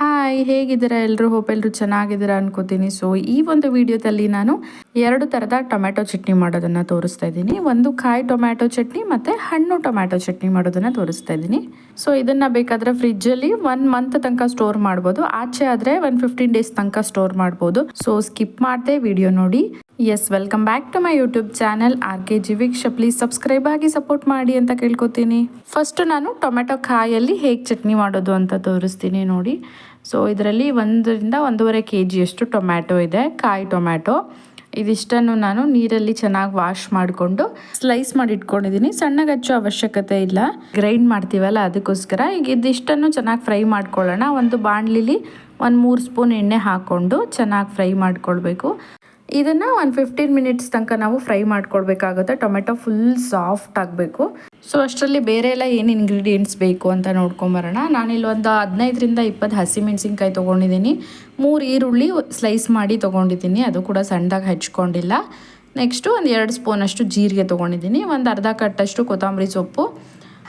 Hi, ಹೇಗಿದ್ದೀರಾ? ಎಲ್ಲರೂ hope ಎಲ್ಲರೂ ಚೆನ್ನಾಗಿದ್ದೀರಾ ಅನ್ಕೋತೀನಿ. ಸೊ ಈ ಒಂದು ವಿಡಿಯೋದಲ್ಲಿ ನಾನು ಎರಡು ಥರದ ಟೊಮ್ಯಾಟೊ ಚಟ್ನಿ ಮಾಡೋದನ್ನು ತೋರಿಸ್ತಾ ಇದ್ದೀನಿ. ಒಂದು ಕಾಯಿ ಟೊಮ್ಯಾಟೊ ಚಟ್ನಿ ಮತ್ತು ಹಣ್ಣು ಟೊಮ್ಯಾಟೊ ಚಟ್ನಿ ಮಾಡೋದನ್ನು ತೋರಿಸ್ತಾ ಇದ್ದೀನಿ. ಸೊ ಇದನ್ನು ಬೇಕಾದರೆ ಫ್ರಿಜ್ಜಲ್ಲಿ ಒನ್ ಮಂತ್ ತನಕ ಸ್ಟೋರ್ ಮಾಡ್ಬೋದು. ಆಚೆ ಆದರೆ ಒನ್ ಫಿಫ್ಟೀನ್ ಡೇಸ್ ತನಕ ಸ್ಟೋರ್ ಮಾಡ್ಬೋದು. ಸೊ ಸ್ಕಿಪ್ ಮಾಡದೆ ವಿಡಿಯೋ ನೋಡಿ. Yes welcome back to my YouTube channel R K G ವೀಕ್ಷ please subscribe ಆಗಿ ಸಪೋರ್ಟ್ ಮಾಡಿ ಅಂತ ಕೇಳ್ಕೊತೀನಿ. ಫಸ್ಟು ನಾನು ಟೊಮೆಟೊ ಕಾಯಲ್ಲಿ ಹೇಗೆ ಚಟ್ನಿ ಮಾಡೋದು ಅಂತ ತೋರಿಸ್ತೀನಿ ನೋಡಿ. ಸೊ ಇದರಲ್ಲಿ ಒಂದರಿಂದ ಒಂದೂವರೆ ಕೆ ಜಿಯಷ್ಟು ಟೊಮ್ಯಾಟೊ ಇದೆ, ಕಾಯಿ ಟೊಮ್ಯಾಟೊ ಇದಿಷ್ಟನ್ನು ನಾನು ನೀರಲ್ಲಿ ಚೆನ್ನಾಗಿ ವಾಶ್ ಮಾಡಿಕೊಂಡು ಸ್ಲೈಸ್ ಮಾಡಿ ಇಟ್ಕೊಂಡಿದ್ದೀನಿ ಸಣ್ಣಗೆ ಹಚ್ಚೋ ಅವಶ್ಯಕತೆ ಇಲ್ಲ. ಗ್ರೈಂಡ್ ಮಾಡ್ತೀವಲ್ಲ ಅದಕ್ಕೋಸ್ಕರ ಈಗ ಇದಿಷ್ಟನ್ನು ಚೆನ್ನಾಗಿ ಫ್ರೈ ಮಾಡ್ಕೊಳ್ಳೋಣ. ಒಂದು ಬಾಣಲಿಲಿ ಒಂದು ಮೂರು ಸ್ಪೂನ್ ಎಣ್ಣೆ ಹಾಕ್ಕೊಂಡು ಚೆನ್ನಾಗಿ ಫ್ರೈ ಮಾಡ್ಕೊಳ್ಬೇಕು. ಇದನ್ನು ಒಂದು ಫಿಫ್ಟೀನ್ ಮಿನಿಟ್ಸ್ ತನಕ ನಾವು ಫ್ರೈ ಮಾಡ್ಕೊಳ್ಬೇಕಾಗುತ್ತೆ ಟೊಮೆಟೊ ಫುಲ್ ಸಾಫ್ಟ್ ಆಗಬೇಕು. ಸೊ ಅಷ್ಟರಲ್ಲಿ ಬೇರೆ ಎಲ್ಲ ಏನು ಇಂಗ್ರೀಡಿಯೆಂಟ್ಸ್ ಬೇಕು ಅಂತ ನೋಡ್ಕೊಂಬರೋಣ. ನಾನಿಲ್ಲೊಂದು ಹದಿನೈದರಿಂದ ಇಪ್ಪತ್ತು ಹಸಿಮೆಣ್ಸಿನ್ಕಾಯಿ ತೊಗೊಂಡಿದ್ದೀನಿ. ಮೂರು ಈರುಳ್ಳಿ ಸ್ಲೈಸ್ ಮಾಡಿ ತೊಗೊಂಡಿದ್ದೀನಿ. ಅದು ಕೂಡ ಸಣ್ಣದಾಗಿ ಹಚ್ಕೊಂಡಿಲ್ಲ. ನೆಕ್ಸ್ಟು ಒಂದು ಎರಡು ಸ್ಪೂನಷ್ಟು ಜೀರಿಗೆ ತೊಗೊಂಡಿದ್ದೀನಿ. ಒಂದು ಅರ್ಧ ಕಟ್ಟಷ್ಟು ಕೊತ್ತಂಬರಿ ಸೊಪ್ಪು.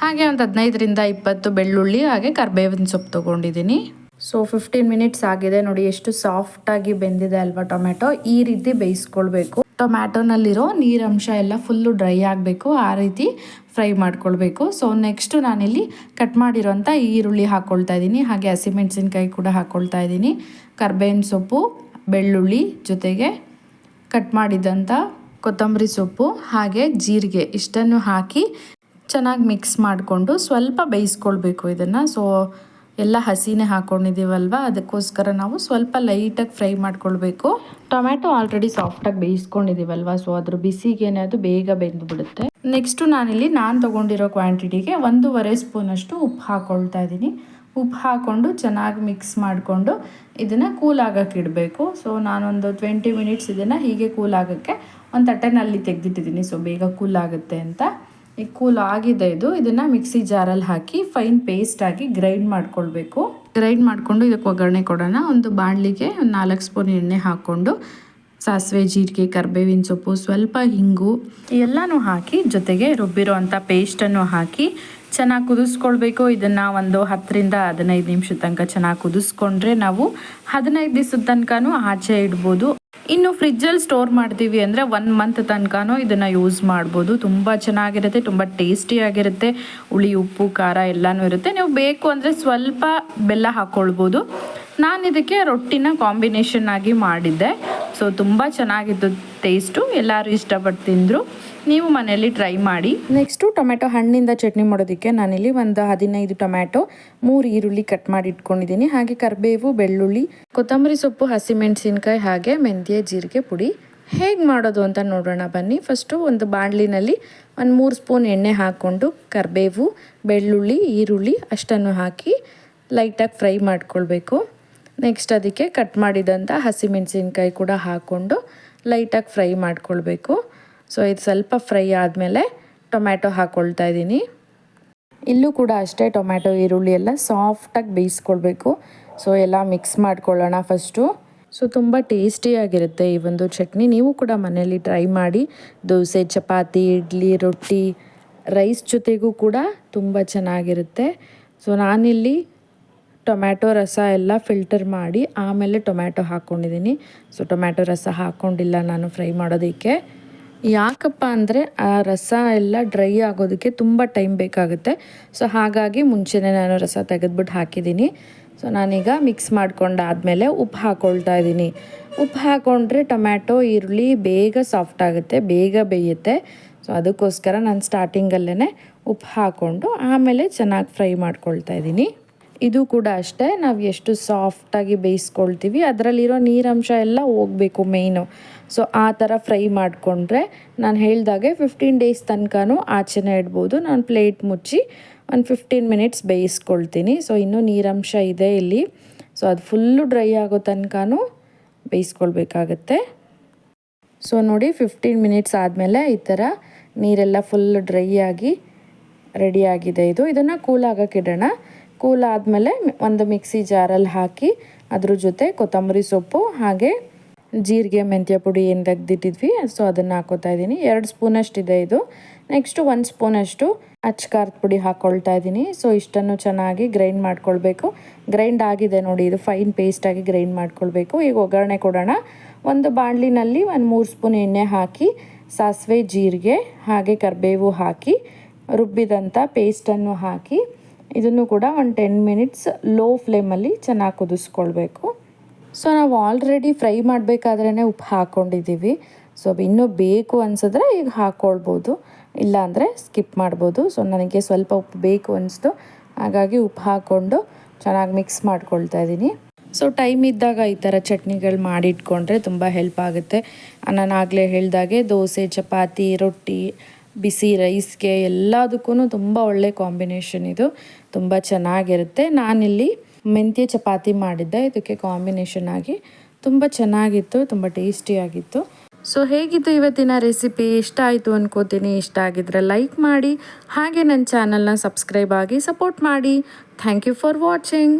ಹಾಗೆ ಒಂದು ಹದಿನೈದರಿಂದ ಇಪ್ಪತ್ತು ಬೆಳ್ಳುಳ್ಳಿ, ಹಾಗೆ ಕರ್ಬೇವಿನ ಸೊಪ್ಪು ತೊಗೊಂಡಿದ್ದೀನಿ. ಸೊ ಫಿಫ್ಟೀನ್ ಮಿನಿಟ್ಸ್ ಆಗಿದೆ ನೋಡಿ, ಎಷ್ಟು ಸಾಫ್ಟಾಗಿ ಬೆಂದಿದೆ ಅಲ್ವಾ ಟೊಮೆಟೊ ಈ ರೀತಿ ಬೇಯಿಸ್ಕೊಳ್ಬೇಕು. ಟೊಮ್ಯಾಟೊನಲ್ಲಿರೋ ನೀರಂಶ ಎಲ್ಲ ಫುಲ್ಲು ಡ್ರೈ ಆಗಬೇಕು, ಆ ರೀತಿ ಫ್ರೈ ಮಾಡ್ಕೊಳ್ಬೇಕು. ಸೊ ನೆಕ್ಸ್ಟು ನಾನಿಲ್ಲಿ ಕಟ್ ಮಾಡಿರೋಂಥ ಈರುಳ್ಳಿ ಹಾಕ್ಕೊಳ್ತಾ ಇದ್ದೀನಿ, ಹಾಗೆ ಹಸಿಮೆಣಸಿನ್ಕಾಯಿ ಕೂಡ ಹಾಕ್ಕೊಳ್ತಾ ಇದ್ದೀನಿ. ಕರ್ಬೇವಿನ ಸೊಪ್ಪು, ಬೆಳ್ಳುಳ್ಳಿ ಜೊತೆಗೆ ಕಟ್ ಮಾಡಿದಂಥ ಕೊತ್ತಂಬರಿ ಸೊಪ್ಪು, ಹಾಗೆ ಜೀರಿಗೆ ಇಷ್ಟನ್ನು ಹಾಕಿ ಚೆನ್ನಾಗಿ ಮಿಕ್ಸ್ ಮಾಡಿಕೊಂಡು ಸ್ವಲ್ಪ ಬೇಯಿಸ್ಕೊಳ್ಬೇಕು ಇದನ್ನು. ಸೊ ಎಲ್ಲ ಹಸಿನೇ ಹಾಕ್ಕೊಂಡಿದ್ದೀವಲ್ವ ಅದಕ್ಕೋಸ್ಕರ ನಾವು ಸ್ವಲ್ಪ ಲೈಟಾಗಿ ಫ್ರೈ ಮಾಡ್ಕೊಳ್ಬೇಕು. ಟೊಮ್ಯಾಟೊ ಆಲ್ರೆಡಿ ಸಾಫ್ಟಾಗಿ ಬೇಯಿಸ್ಕೊಂಡಿದ್ದೀವಲ್ವ? ಸೊ ಅದ್ರ ಬಿಸಿಗೇನೆ ಅದು ಬೇಗ ಬೆಂದು ಬಿಡುತ್ತೆ ನೆಕ್ಸ್ಟು ನಾನಿಲ್ಲಿ ನಾನು ತೊಗೊಂಡಿರೋ ಕ್ವಾಂಟಿಟಿಗೆ ಒಂದೂವರೆ ಸ್ಪೂನಷ್ಟು ಉಪ್ಪು ಹಾಕ್ಕೊಳ್ತಾ ಇದ್ದೀನಿ. ಉಪ್ಪು ಹಾಕ್ಕೊಂಡು ಚೆನ್ನಾಗಿ ಮಿಕ್ಸ್ ಮಾಡಿಕೊಂಡು ಇದನ್ನು ಕೂಲ್ ಆಗೋಕ್ಕೆ ಇಡಬೇಕು. ಸೊ ನಾನೊಂದು ಟ್ವೆಂಟಿ ಮಿನಿಟ್ಸ್ ಇದನ್ನು ಹೀಗೆ ಕೂಲ್ ಆಗೋಕ್ಕೆ ಒಂದು ತಟ್ಟೆನಲ್ಲಿ ತೆಗೆದಿಟ್ಟಿದ್ದೀನಿ. ಸೊ ಬೇಗ ಕೂಲ್ ಆಗುತ್ತೆ ಅಂತ. ಕೂಲ್ ಆಗಿದೆ ಇದು. ಇದನ್ನು ಮಿಕ್ಸಿ ಜಾರಲ್ಲಿ ಹಾಕಿ ಫೈನ್ ಪೇಸ್ಟ್ ಆಗಿ ಗ್ರೈಂಡ್ ಮಾಡ್ಕೊಳ್ಬೇಕು. ಗ್ರೈಂಡ್ ಮಾಡಿಕೊಂಡು ಇದಕ್ಕೆ ಒಗ್ಗರಣೆ ಕೊಡೋಣ. ಒಂದು ಬಾಣಲಿಗೆ ಒಂದು ನಾಲ್ಕು ಸ್ಪೂನ್ ಎಣ್ಣೆ ಹಾಕ್ಕೊಂಡು ಸಾಸಿವೆ, ಜೀರಿಗೆ, ಕರ್ಬೇವಿನ ಸೊಪ್ಪು, ಸ್ವಲ್ಪ ಹಿಂಗು ಎಲ್ಲನೂ ಹಾಕಿ ಜೊತೆಗೆ ರುಬ್ಬಿರೋ ಅಂಥ ಪೇಸ್ಟನ್ನು ಹಾಕಿ ಚೆನ್ನಾಗಿ ಕುದಿಸ್ಕೊಳ್ಬೇಕು. ಇದನ್ನು ಒಂದು ಹತ್ತರಿಂದ ಹದಿನೈದು ನಿಮಿಷದ ತನಕ ಚೆನ್ನಾಗಿ ಕುದಿಸ್ಕೊಂಡ್ರೆ ನಾವು ಹದಿನೈದು ದಿವಸದ ತನಕನೂ ಆಚೆ ಇಡ್ಬೋದು. ಇನ್ನು ಫ್ರಿಜ್ಜಲ್ಲಿ ಸ್ಟೋರ್ ಮಾಡ್ತೀವಿ ಅಂದರೆ ಒನ್ ಮಂತ್ ತನಕನೂ ಇದನ್ನು ಯೂಸ್ ಮಾಡ್ಬೋದು. ತುಂಬ ಚೆನ್ನಾಗಿರುತ್ತೆ, ತುಂಬ ಟೇಸ್ಟಿಯಾಗಿರುತ್ತೆ ಹುಳಿ, ಉಪ್ಪು, ಖಾರ ಎಲ್ಲನೂ ಇರುತ್ತೆ. ನೀವು ಬೇಕು ಅಂದರೆ ಸ್ವಲ್ಪ ಬೆಲ್ಲ ಹಾಕ್ಕೊಳ್ಬೋದು ನಾನು ಇದಕ್ಕೆ ರೊಟ್ಟಿನ ಕಾಂಬಿನೇಷನ್ ಆಗಿ ಮಾಡಿದ್ದೆ. ಸೊ ತುಂಬ ಚೆನ್ನಾಗಿತ್ತು ಟೇಸ್ಟು ಎಲ್ಲರೂ ಇಷ್ಟಪಟ್ಟು ತಿಂದರು. ನೀವು ಮನೆಯಲ್ಲಿ ಟ್ರೈ ಮಾಡಿ. ನೆಕ್ಸ್ಟು ಟೊಮೆಟೊ ಹಣ್ಣಿಂದ ಚಟ್ನಿ ಮಾಡೋದಕ್ಕೆ ನಾನಿಲ್ಲಿ ಒಂದು ಹದಿನೈದು ಟೊಮ್ಯಾಟೊ, ಮೂರು ಈರುಳ್ಳಿ ಕಟ್ ಮಾಡಿ ಇಟ್ಕೊಂಡಿದ್ದೀನಿ. ಹಾಗೆ ಕರಿಬೇವು, ಬೆಳ್ಳುಳ್ಳಿ, ಕೊತ್ತಂಬರಿ ಸೊಪ್ಪು, ಹಸಿಮೆಣಸಿನ್ಕಾಯಿ, ಹಾಗೆ ಮೆಂತ್ಯ, ಜೀರಿಗೆ, ಪುಡಿ. ಹೇಗೆ ಮಾಡೋದು ಅಂತ ನೋಡೋಣ ಬನ್ನಿ. ಫಸ್ಟು ಒಂದು ಬಾಣಲಿನಲ್ಲಿ ಒಂದು ಮೂರು ಸ್ಪೂನ್ ಎಣ್ಣೆ ಹಾಕ್ಕೊಂಡು ಕರಿಬೇವು, ಬೆಳ್ಳುಳ್ಳಿ, ಈರುಳ್ಳಿ ಅಷ್ಟನ್ನು ಹಾಕಿ ಲೈಟಾಗಿ ಫ್ರೈ ಮಾಡ್ಕೊಳ್ಬೇಕು. ನೆಕ್ಸ್ಟ್ ಅದಕ್ಕೆ ಕಟ್ ಮಾಡಿದಂಥ ಹಸಿಮೆಣಸಿನ್ಕಾಯಿ ಕೂಡ ಹಾಕ್ಕೊಂಡು ಲೈಟಾಗಿ ಫ್ರೈ ಮಾಡ್ಕೊಳ್ಬೇಕು. ಸೊ ಇದು ಸ್ವಲ್ಪ ಫ್ರೈ ಆದಮೇಲೆ ಟೊಮ್ಯಾಟೊ ಹಾಕ್ಕೊಳ್ತಾ ಇದ್ದೀನಿ. ಇಲ್ಲೂ ಕೂಡ ಅಷ್ಟೇ ಟೊಮ್ಯಾಟೊ ಈರುಳ್ಳಿ ಎಲ್ಲ ಸಾಫ್ಟಾಗಿ ಬೇಯಿಸ್ಕೊಳ್ಬೇಕು. ಸೊ ಎಲ್ಲ ಮಿಕ್ಸ್ ಮಾಡ್ಕೊಳ್ಳೋಣ ಫಸ್ಟು ಸೊ ತುಂಬ ಟೇಸ್ಟಿಯಾಗಿರುತ್ತೆ ಈ ಒಂದು ಚಟ್ನಿ. ನೀವು ಕೂಡ ಮನೆಯಲ್ಲಿ ಟ್ರೈ ಮಾಡಿ. ದೋಸೆ, ಚಪಾತಿ, ಇಡ್ಲಿ, ರೊಟ್ಟಿ ರೈಸ್ ಜೊತೆಗೂ ಕೂಡ ತುಂಬ ಚೆನ್ನಾಗಿರುತ್ತೆ. ಸೊ ನಾನಿಲ್ಲಿ ಟೊಮ್ಯಾಟೊ ರಸ ಎಲ್ಲ ಫಿಲ್ಟರ್ ಮಾಡಿ ಆಮೇಲೆ ಟೊಮ್ಯಾಟೊ ಹಾಕ್ಕೊಂಡಿದ್ದೀನಿ ಸೊ, ಟೊಮ್ಯಾಟೊ ರಸ ಹಾಕ್ಕೊಂಡಿಲ್ಲ ನಾನು ಫ್ರೈ ಮಾಡೋದಕ್ಕೆ. ಯಾಕಪ್ಪ ಅಂದರೆ ಆ ರಸ ಎಲ್ಲ ಡ್ರೈ ಆಗೋದಕ್ಕೆ ತುಂಬ ಟೈಮ್ ಬೇಕಾಗುತ್ತೆ. ಸೊ, ಹಾಗಾಗಿ ಮುಂಚೆನೇ ನಾನು ರಸ ತೆಗೆದ್ಬಿಟ್ಟು ಹಾಕಿದ್ದೀನಿ. ಸೊ, ನಾನೀಗ ಮಿಕ್ಸ್ ಮಾಡ್ಕೊಂಡಾದಮೇಲೆ ಉಪ್ಪು ಹಾಕ್ಕೊಳ್ತಾ ಇದ್ದೀನಿ. ಉಪ್ಪು ಹಾಕ್ಕೊಂಡ್ರೆ ಟೊಮ್ಯಾಟೊ, ಈರುಳ್ಳಿ ಬೇಗ ಸಾಫ್ಟ್ ಆಗುತ್ತೆ, ಬೇಗ ಬೇಯುತ್ತೆ. ಸೊ, ಅದಕ್ಕೋಸ್ಕರ ನಾನು ಸ್ಟಾರ್ಟಿಂಗಲ್ಲೇ ಉಪ್ಪು ಹಾಕ್ಕೊಂಡು ಆಮೇಲೆ ಚೆನ್ನಾಗಿ ಫ್ರೈ ಮಾಡ್ಕೊಳ್ತಾ ಇದ್ದೀನಿ. ಇದು ಕೂಡ ಅಷ್ಟೇ, ನಾವು ಎಷ್ಟು ಸಾಫ್ಟಾಗಿ ಬೇಯಿಸ್ಕೊಳ್ತೀವಿ, ಅದರಲ್ಲಿರೋ ನೀರಂಶ ಎಲ್ಲ ಹೋಗಬೇಕು ಮೇಯ್ನು ಸೊ ಆ ಥರ ಫ್ರೈ ಮಾಡಿಕೊಂಡ್ರೆ ನಾನು ಹೇಳ್ದಾಗೆ ಫಿಫ್ಟೀನ್ ಡೇಸ್ ತನಕನೂ ಆಚೆನೇ ಇಡ್ಬೋದು. ನಾನು ಪ್ಲೇಟ್ ಮುಚ್ಚಿ ಒಂದು ಫಿಫ್ಟೀನ್ ಮಿನಿಟ್ಸ್ ಬೇಯಿಸ್ಕೊಳ್ತೀನಿ. ಸೊ ಇನ್ನೂ ನೀರಂಶ ಇದೆ ಇಲ್ಲಿ. ಸೊ ಅದು ಫುಲ್ಲು ಡ್ರೈ ಆಗೋ ತನಕನೂ ಬೇಯಿಸ್ಕೊಳ್ಬೇಕಾಗತ್ತೆ. ಸೊ ನೋಡಿ ಫಿಫ್ಟೀನ್ ಮಿನಿಟ್ಸ್ ಆದಮೇಲೆ ಈ ಥರ ನೀರೆಲ್ಲ ಫುಲ್ ಡ್ರೈ ಆಗಿ ರೆಡಿಯಾಗಿದೆ ಇದು. ಇದನ್ನು ಕೂಲ್ ಕೂಲ್ ಆದಮೇಲೆ ಒಂದು ಮಿಕ್ಸಿ ಜಾರಲ್ಲಿ ಹಾಕಿ ಅದ್ರ ಜೊತೆ ಕೊತ್ತಂಬರಿ ಸೊಪ್ಪು ಹಾಗೆ ಜೀರಿಗೆ, ಮೆಂತ್ಯ ಪುಡಿ ಏನು ತೆಗ್ದಿಟ್ಟಿದ್ವಿ ಸೊ ಅದನ್ನು ಹಾಕೋತಾ ಇದ್ದೀನಿ. ಎರಡು ಸ್ಪೂನಷ್ಟಿದೆ ಇದು ನೆಕ್ಸ್ಟು ಒಂದು ಸ್ಪೂನಷ್ಟು ಅಚ್ಚ ಖಾರದ ಪುಡಿ ಹಾಕ್ಕೊಳ್ತಾ ಇದ್ದೀನಿ. ಸೊ ಇಷ್ಟನ್ನು ಚೆನ್ನಾಗಿ ಗ್ರೈಂಡ್ ಮಾಡ್ಕೊಳ್ಬೇಕು. ಗ್ರೈಂಡ್ ಆಗಿದೆ ನೋಡಿ, ಇದು ಫೈನ್ ಪೇಸ್ಟಾಗಿ ಗ್ರೈಂಡ್ ಮಾಡ್ಕೊಳ್ಬೇಕು. ಈಗ ಒಗ್ಗರಣೆ ಕೊಡೋಣ. ಒಂದು ಬಾಣಲಿನಲ್ಲಿ ಒಂದು ಮೂರು ಸ್ಪೂನ್ ಎಣ್ಣೆ ಹಾಕಿ, ಸಾಸಿವೆ, ಜೀರಿಗೆ, ಹಾಗೆ ಕರಿಬೇವು ಹಾಕಿ ರುಬ್ಬಿದಂಥ ಪೇಸ್ಟನ್ನು ಹಾಕಿ ಇದನ್ನು ಕೂಡ ಒಂದು ಟೆನ್ ಮಿನಿಟ್ಸ್ ಲೋ ಫ್ಲೇಮಲ್ಲಿ ಚೆನ್ನಾಗಿ ಕುದಿಸ್ಕೊಳ್ಬೇಕು. ಸೊ ನಾವು ಆಲ್ರೆಡಿ ಫ್ರೈ ಮಾಡಬೇಕಾದ್ರೇ ಉಪ್ಪು ಹಾಕ್ಕೊಂಡಿದ್ದೀವಿ ಸೊ ಇನ್ನೂ ಬೇಕು ಅನಿಸಿದ್ರೆ ಈಗ ಹಾಕ್ಕೊಳ್ಬೋದು ಇಲ್ಲಾಂದರೆ ಸ್ಕಿಪ್ ಮಾಡ್ಬೋದು. ಸೊ ನನಗೆ ಸ್ವಲ್ಪ ಉಪ್ಪು ಬೇಕು ಅನಿಸ್ತು. ಹಾಗಾಗಿ ಉಪ್ಪು ಹಾಕ್ಕೊಂಡು ಚೆನ್ನಾಗಿ ಮಿಕ್ಸ್ ಮಾಡ್ಕೊಳ್ತಾ ಇದ್ದೀನಿ. ಸೊ ಟೈಮ್ ಇದ್ದಾಗ ಈ ಥರ ಚಟ್ನಿಗಳು ಮಾಡಿಟ್ಕೊಂಡ್ರೆ ತುಂಬ ಹೆಲ್ಪ್ ಆಗುತ್ತೆ. ನಾನು ಆಗಲೇ ಹೇಳಿದಾಗೆ ದೋಸೆ, ಚಪಾತಿ, ರೊಟ್ಟಿ ಬಿಸಿ ರೈಸ್ಗೆ ಎಲ್ಲದಕ್ಕೂ ತುಂಬ ಒಳ್ಳೆ ಕಾಂಬಿನೇಷನ್ ಇದು. ತುಂಬ ಚೆನ್ನಾಗಿರುತ್ತೆ. ನಾನಿಲ್ಲಿ ಮೆಂತ್ಯ ಚಪಾತಿ ಮಾಡಿದ್ದೆ. ಇದಕ್ಕೆ ಕಾಂಬಿನೇಷನ್ ಆಗಿ ತುಂಬ ಚೆನ್ನಾಗಿತ್ತು, ತುಂಬ ಟೇಸ್ಟಿಯಾಗಿತ್ತು. ಸೊ ಹೇಗಿತ್ತು ಇವತ್ತಿನ ರೆಸಿಪಿ? ಇಷ್ಟ ಆಯಿತು ಅನ್ಕೋತೀನಿ. ಇಷ್ಟ ಆಗಿದ್ರೆ ಲೈಕ್ ಮಾಡಿ. ಹಾಗೆ ನನ್ನ ಚಾನಲ್ನ ಸಬ್ಸ್ಕ್ರೈಬ್ ಆಗಿ ಸಪೋರ್ಟ್ ಮಾಡಿ. Thank you for watching.